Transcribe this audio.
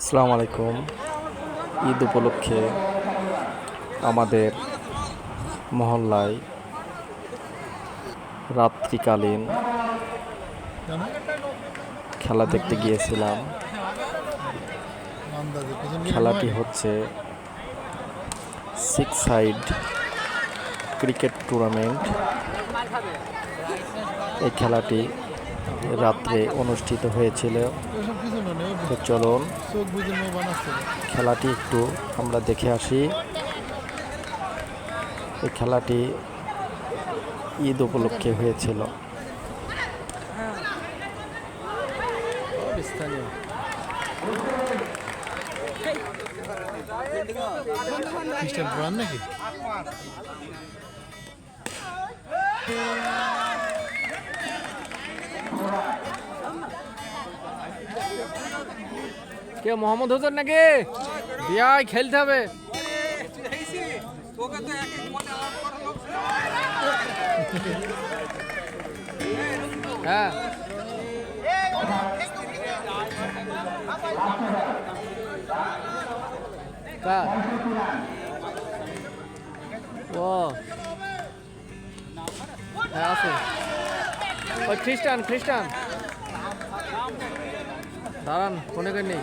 আসসালামু আলাইকুম। ঈদ উপলক্ষে আমাদের মহল্লায় রাত্রিকালীন খেলা দেখতে গিয়েছিলাম। খেলাটি হচ্ছে সিক্স সাইড ক্রিকেট টুর্নামেন্ট। এই খেলাটি রাত্রে অনুষ্ঠিত হয়েছিল। তো চলুন খেলাটি একটু আমরা দেখে আসি। এই খেলাটি ঈদ উপলক্ষে হয়েছিল। নাকি? কে মোহাম্মদ হোসেন নাকি? বিয়ায় খেলতে হবে। হ্যাঁ। ও। হ্যাঁ খ্রিস্টান খ্রিস্টান। দাঁড়ান, ফোনে করে নেই।